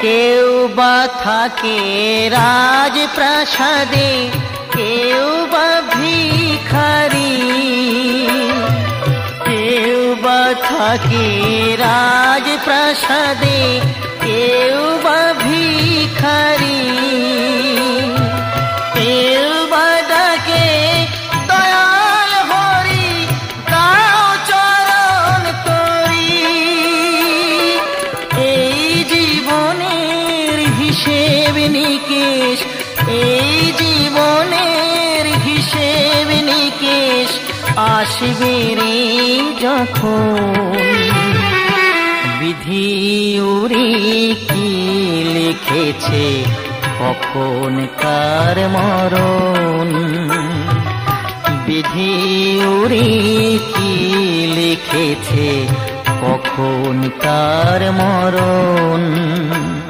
কেউ বা থাকে রাজপ্রাসাদে কেউ বা ভিখারি। কেউ বা থাকে রাজপ্রাসাদে কেউ বা ভিখারি। হিসেব নিকেশ এই জীবনের হিসেব নিকেশ আসবে রে যখন। বিধি উরি কি লিখেছে, কখন কার মরণ? বিধি উরি কি লিখেছে, কখন কার মরণ?